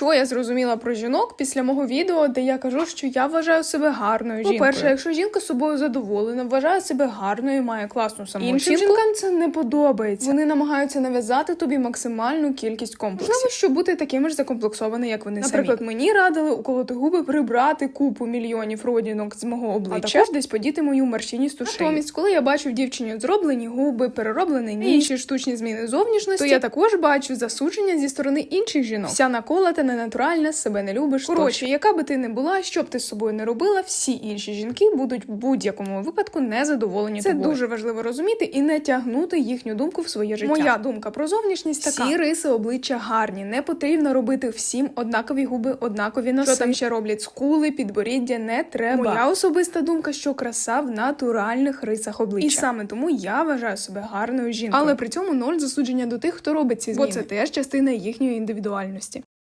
що я зрозуміла про жінок після мого відео, де я кажу, що я вважаю себе гарною жінкою. По-перше, якщо жінка собою задоволена, вважає себе гарною, має класну самооцінку, іншим жінкам це не подобається. Вони намагаються нав'язати тобі максимальну кількість комплексів. Можливо, щоб бути такими ж закомплексованими, як вони Наприклад, самі. мені радили уколоти губи, прибрати купу мільйонів родинок з мого обличчя, а також десь подіти мою марщиністу шию. Натомість, коли я бачу в дівчині зроблені губи, перероблений ніс, інші штучні зміни зовнішності, то я також бачу засудження зі сторони інших жінок. Вся наколота, ненатуральна, себе не любиш. Коротше, яка би ти не була, що б ти з собою не робила, всі інші жінки будуть в будь-якому випадку незадоволені. Це тобою. дуже важливо розуміти і не тягнути їхню думку в своє життя. Моя думка про зовнішність така. Всі риси обличчя гарні. Не потрібно робити всім однакові губи, однакові носи. Що там ще роблять скули, підборіддя, не треба. Моя особиста думка, що краса в натуральних рисах обличчя. І саме тому я вважаю себе гарною жінкою. Але при цьому ноль засудження до тих, хто робить ці зміни. Бо це теж частина їхньої індивідуальності.